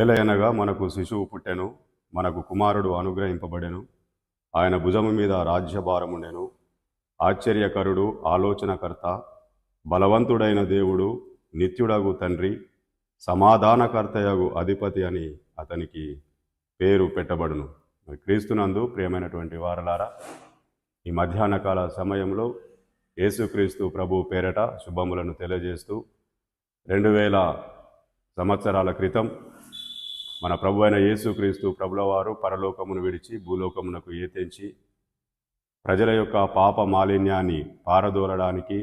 ఏలయనగా మనకు శిశువు పుట్టెను మనకు కుమారుడు అనుగ్రహింపబడెను. ఆయన భుజము మీద రాజ్యభారముండెను ఆశ్చర్యకరుడు ఆలోచనకర్త బలవంతుడైన దేవుడు నిత్యుడగు తండ్రి సమాధానకర్తయగు అధిపతి అని అతనికి పేరు పెట్టబడును. క్రీస్తునందు ప్రియమైనటువంటి వారలారా ఈ మధ్యాహ్న కాల సమయంలో యేసుక్రీస్తు ప్రభు పేరట శుభములను తెలియజేస్తూ రెండు వేల సంవత్సరాల క్రితం మన ప్రభు అయిన యేసుక్రీస్తు ప్రభుల వారు పరలోకమును విడిచి భూలోకమునకు ఏతెంచి ప్రజల యొక్క పాప మాలిన్యాన్ని పారదోలడానికి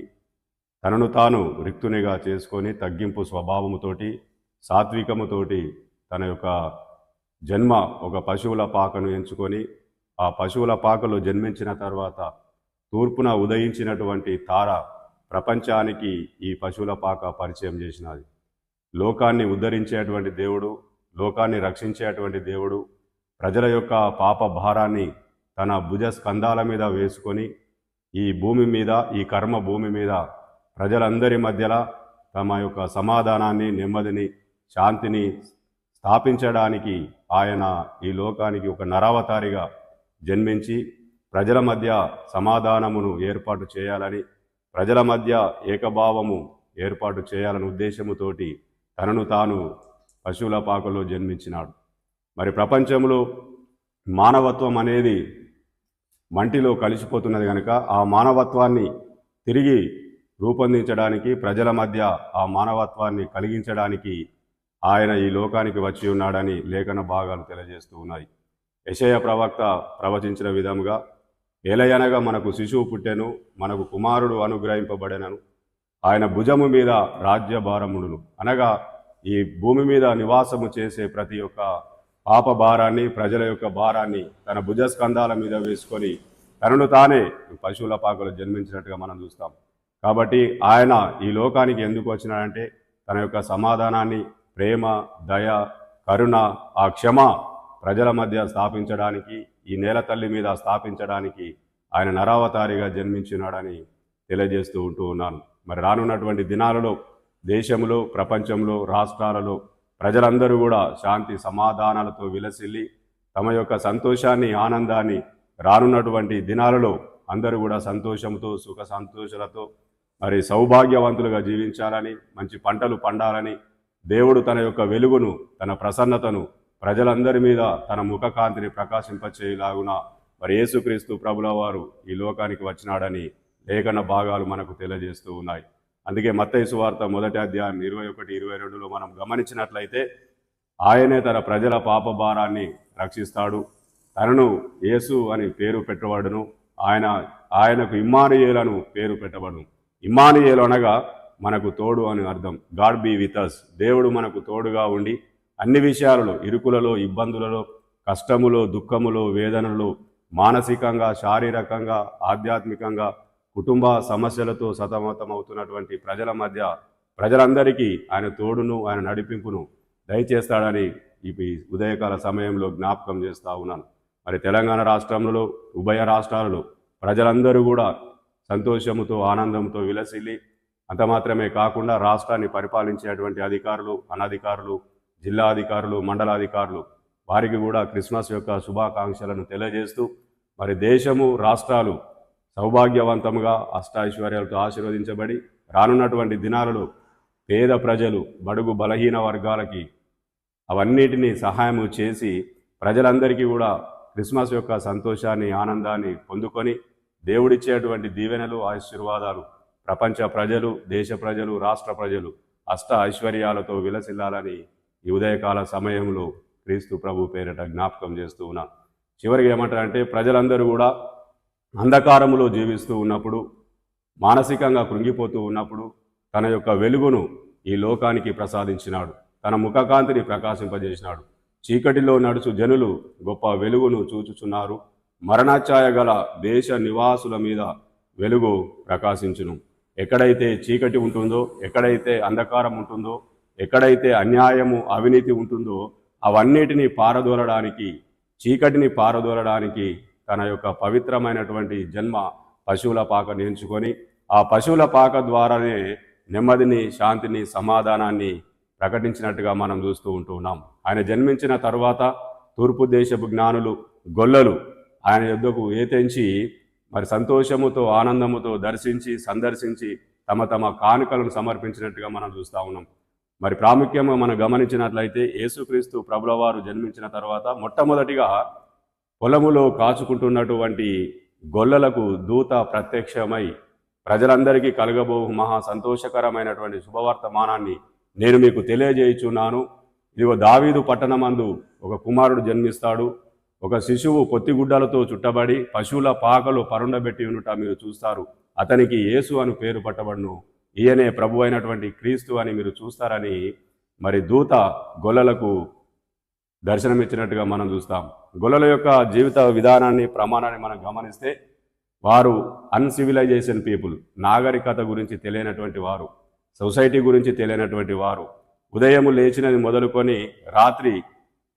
తనను తాను రిక్తునిగా చేసుకొని తగ్గింపు స్వభావముతోటి సాత్వికముతోటి తన యొక్క జన్మ ఒక పశువుల పాకను ఎంచుకొని ఆ పశువుల పాకలో జన్మించిన తర్వాత తూర్పున ఉదయించినటువంటి తార ప్రపంచానికి ఈ పశువుల పాక పరిచయం చేసినది. లోకాన్ని ఉద్ధరించేటువంటి దేవుడు లోకాన్ని రక్షించేటువంటి దేవుడు ప్రజల యొక్క పాప భారాన్ని తన భుజ స్కంధాల మీద వేసుకొని ఈ భూమి మీద ఈ కర్మ భూమి మీద ప్రజలందరి మధ్యలో తమ యొక్క సమాధానాన్ని నెమ్మదిని శాంతిని స్థాపించడానికి ఆయన ఈ లోకానికి ఒక నరావతారిగా జన్మించి ప్రజల మధ్య సమాధానమును ఏర్పాటు చేయాలని ప్రజల మధ్య ఏకభావము ఏర్పాటు చేయాలనే ఉద్దేశముతోటి తనను తాను పశువుల పాకలో జన్మించినాడు. మరి ప్రపంచంలో మానవత్వం అనేది మంటిలో కలిసిపోతున్నది కనుక ఆ మానవత్వాన్ని తిరిగి రూపొందించడానికి ప్రజల మధ్య ఆ మానవత్వాన్ని కలిగించడానికి ఆయన ఈ లోకానికి వచ్చి ఉన్నాడని లేఖన భాగాలు తెలియజేస్తూ ఉన్నాయి. యశయ ప్రవక్త ప్రవచించిన విధముగా ఏలయనగా మనకు శిశువు పుట్టెను మనకు కుమారుడు అనుగ్రహింపబడెనను. ఆయన భుజము మీద రాజ్యభారముడును. అనగా ఈ భూమి మీద నివాసము చేసే ప్రతి ఒక్క పాప భారాన్ని ప్రజల యొక్క భారాన్ని తన భుజస్కంధాల మీద వేసుకొని తనను తానే పశువుల పాకలు జన్మించినట్టుగా మనం చూస్తాం. కాబట్టి ఆయన ఈ లోకానికి ఎందుకు వచ్చినాడంటే తన యొక్క సమాధానాన్ని ప్రేమ దయ కరుణ ఆ క్షమ ప్రజల మధ్య స్థాపించడానికి ఈ నేల తల్లి మీద స్థాపించడానికి ఆయన నరావతారిగా జన్మించినాడని తెలియజేస్తూ ఉంటూ ఉన్నాను. మరి రానున్నటువంటి దినాలలో దేశంలో ప్రపంచంలో రాష్ట్రాలలో ప్రజలందరూ కూడా శాంతి సమాధానాలతో విలసిల్లి తమ యొక్క సంతోషాన్ని ఆనందాన్ని రానున్నటువంటి దినాలలో అందరూ కూడా సంతోషంతో సుఖ సంతోషాలతో మరి సౌభాగ్యవంతులుగా జీవించాలని మంచి పంటలు పండాలని దేవుడు తన యొక్క వెలుగును తన ప్రసన్నతను ప్రజలందరి మీద తన ముఖకాంతిని ప్రకాశింపచేయలాగున మరి యేసుక్రీస్తు ప్రభుల వారు ఈ లోకానికి వచ్చినాడని లేఖన భాగాలు మనకు తెలియజేస్తూ ఉన్నాయి. అందుకే మత్తయి సువార్త మొదటి అధ్యాయం ఇరవై ఒకటి ఇరవై రెండులో మనం గమనించినట్లయితే ఆయనే తన ప్రజల పాప భారాన్ని రక్షిస్తాడు. తనను యేసు అని పేరు పెట్టబడును. ఆయన ఆయనకు ఇమ్మానుయేలను పేరు పెట్టబడును. ఇమ్మానుయేలు అనగా మనకు తోడు అని అర్థం. గాడ్ బీ విత్ అస్ దేవుడు మనకు తోడుగా ఉండి అన్ని విషయాలలో ఇరుకులలో ఇబ్బందులలో కష్టములో దుఃఖములో వేదనలు మానసికంగా శారీరకంగా ఆధ్యాత్మికంగా కుటుంబ సమస్యలతో సతమతమవుతున్నటువంటి ప్రజల మధ్య ప్రజలందరికీ ఆయన తోడును ఆయన నడిపింపును దయచేస్తాడని ఈ ఉదయకాల సమయంలో జ్ఞాపకం చేస్తూ ఉన్నాను. మరి తెలంగాణ రాష్ట్రంలో ఉభయ రాష్ట్రాలలో ప్రజలందరూ కూడా సంతోషముతో ఆనందంతో విలసిల్లి అంత మాత్రమే కాకుండా రాష్ట్రాన్ని పరిపాలించేటువంటి అధికారులు అనధికారులు జిల్లా అధికారులు మండలాధికారులు వారికి కూడా క్రిస్మస్ యొక్క శుభాకాంక్షలను తెలియజేస్తూ మరి దేశము రాష్ట్రాలు సౌభాగ్యవంతంగా అష్టాైశ్వర్యాలతో ఆశీర్వదించబడి రానున్నటువంటి దినాలలో పేద ప్రజలు బడుగు బలహీన వర్గాలకి అవన్నిటినీ సహాయము చేసి ప్రజలందరికీ కూడా క్రిస్మస్ యొక్క సంతోషాన్ని ఆనందాన్ని పొందుకొని దేవుడిచ్చేటువంటి దీవెనలు ఆశీర్వాదాలు ప్రపంచ ప్రజలు దేశ ప్రజలు రాష్ట్ర ప్రజలు అష్ట ఐశ్వర్యాలతో విలసిల్లాలని ఈ ఉదయకాల సమయంలో క్రీస్తు ప్రభు పేరిట జ్ఞాపకం చేస్తూ ఉన్నాను చివరికి ఏమంటారంటే ప్రజలందరూ కూడా అంధకారములో జీవిస్తూ ఉన్నప్పుడు మానసికంగా కృంగిపోతూ ఉన్నప్పుడు తన యొక్క వెలుగును ఈ లోకానికి ప్రసాదించినాడు. తన ముఖకాంతిని ప్రకాశింపజేసినాడు. చీకటిలో నడుచు జనులు గొప్ప వెలుగును చూచుచున్నారు. మరణాఛాయ గల దేశ నివాసుల మీద వెలుగు ప్రకాశించును. ఎక్కడైతే చీకటి ఉంటుందో ఎక్కడైతే అంధకారం ఉంటుందో ఎక్కడైతే అన్యాయము అవినీతి ఉంటుందో అవన్నిటినీ పారదోలడానికి చీకటిని పారదోలడానికి తన యొక్క పవిత్రమైనటువంటి జన్మ పశువుల పాక నేర్చుకొని ఆ పశువుల పాక ద్వారానే నెమ్మదిని శాంతిని సమాధానాన్ని ప్రకటించినట్టుగా మనం చూస్తూ ఉంటూ ఉన్నాం. ఆయన జన్మించిన తరువాత తూర్పు దేశపు జ్ఞానులు గొల్లలు ఆయన యుద్ధకు ఏతెంచి మరి సంతోషముతో ఆనందముతో దర్శించి సందర్శించి తమ తమ కానుకలను సమర్పించినట్టుగా మనం చూస్తూ ఉన్నాం. మరి ప్రాముఖ్యంగా మనం గమనించినట్లయితే యేసుక్రీస్తు ప్రభుల వారు జన్మించిన తర్వాత మొట్టమొదటిగా పొలములో కాచుకుంటున్నటువంటి గొల్లలకు దూత ప్రత్యక్షమై ప్రజలందరికీ కలగబో మహా సంతోషకరమైనటువంటి శుభవర్తమానాన్ని నేను మీకు తెలియజేయుచున్నాను. ఇదిగో దావీదు పట్టణమందు ఒక కుమారుడు జన్మిస్తాడు. ఒక శిశువు పొత్తిగుడ్డలతో చుట్టబడి పశువుల పాకలు పరుండబెట్టి ఉన్నట మీరు చూస్తారు. అతనికి యేసు అని పేరు పట్టబడును. ఈయనే ప్రభు అయినటువంటి క్రీస్తు అని మీరు చూస్తారని మరి దూత గొల్లలకు దర్శనమిచ్చినట్టుగా మనం చూస్తాం. గొల్లల యొక్క జీవిత విధానాన్ని ప్రమాణాన్ని మనం గమనిస్తే వారు అన్సివిలైజేషన్ పీపుల్ నాగరికత గురించి తెలియనటువంటి వారు సొసైటీ గురించి తెలియనటువంటి వారు ఉదయం లేచినది మొదలుకొని రాత్రి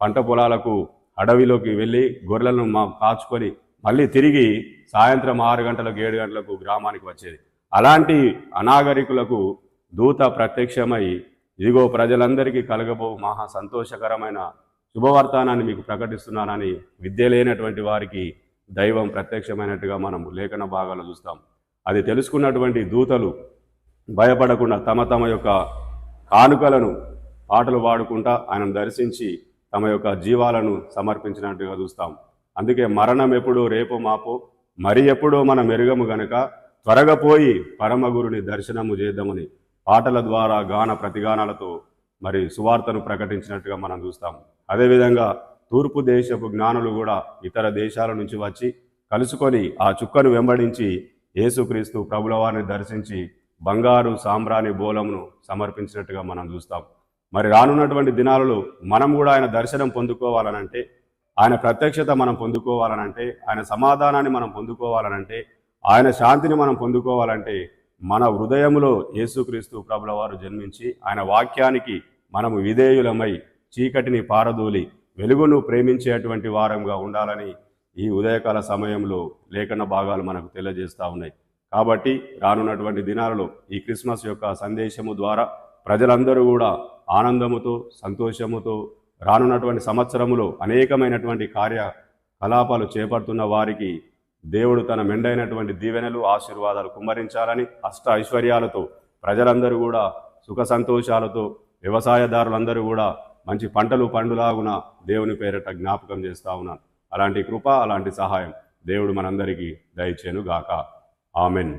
పంట పొలాలకు అడవిలోకి వెళ్ళి గొర్రెలను మా కాచుకొని మళ్ళీ తిరిగి సాయంత్రం ఆరు గంటలకు ఏడు గంటలకు గ్రామానికి వచ్చేది. అలాంటి అనాగరికులకు దూత ప్రత్యక్షమై ఇదిగో ప్రజలందరికీ కలగబో మహా సంతోషకరమైన శుభవర్తానాన్ని మీకు ప్రకటిస్తున్నానని విద్య లేనటువంటి వారికి దైవం ప్రత్యక్షమైనట్టుగా మనం లేఖన భాగాలు చూస్తాం. అది తెలుసుకున్నటువంటి దూతలు భయపడకుండా తమ తమ యొక్క కానుకలను పాటలు పాడుకుంటా ఆయనను దర్శించి తమ యొక్క జీవాలను సమర్పించినట్టుగా చూస్తాం. అందుకే మరణం ఎప్పుడో రేపు మాపో మరి ఎప్పుడో మన మెరుగము గనక త్వరగా పోయి పరమగురుని దర్శనము చేద్దామని పాటల ద్వారా గాన ప్రతిగానాలతో మరి సువార్తను ప్రకటించినట్టుగా మనం చూస్తాం. అదేవిధంగా తూర్పు దేశపు జ్ఞానులు కూడా ఇతర దేశాల నుంచి వచ్చి కలుసుకొని ఆ చుక్కను వెంబడించి యేసుక్రీస్తు ప్రభుల వారిని దర్శించి బంగారు సాంబ్రాణి బోలమును సమర్పించినట్టుగా మనం చూస్తాం. మరి రానున్నటువంటి దినాలలో మనం కూడా ఆయన దర్శనం పొందుకోవాలనంటే ఆయన ప్రత్యక్షత మనం పొందుకోవాలనంటే ఆయన సమాధానాన్ని మనం పొందుకోవాలనంటే ఆయన శాంతిని మనం పొందుకోవాలంటే మన హృదయములో యేసుక్రీస్తు ప్రభుల వారు జన్మించి ఆయన వాక్యానికి మనము విధేయులమై చీకటిని పారదూలి వెలుగును ప్రేమించేటువంటి వారంగా ఉండాలని ఈ ఉదయకాల సమయంలో లేఖన భాగాలు మనకు తెలియజేస్తూ ఉన్నాయి. కాబట్టి రానున్నటువంటి దినాలలో ఈ క్రిస్మస్ యొక్క సందేశము ద్వారా ప్రజలందరూ కూడా ఆనందముతో సంతోషముతో రానున్నటువంటి సంవత్సరములో అనేకమైనటువంటి కార్యకలాపాలు చేపడుతున్న వారికి దేవుడు తన మెండైనటువంటి దీవెనలు ఆశీర్వాదాలు కుమ్మరించాలని అష్ట ఐశ్వర్యాలతో ప్రజలందరూ కూడా సుఖ సంతోషాలతో వ్యవసాయదారులందరూ కూడా మంచి పంటలు పండులాగున దేవుని పేరట జ్ఞాపకం చేస్తా ఉన్నాను అలాంటి కృప అలాంటి సహాయం దేవుడు మనందరికీ దయచేను గాక ఆమెన్.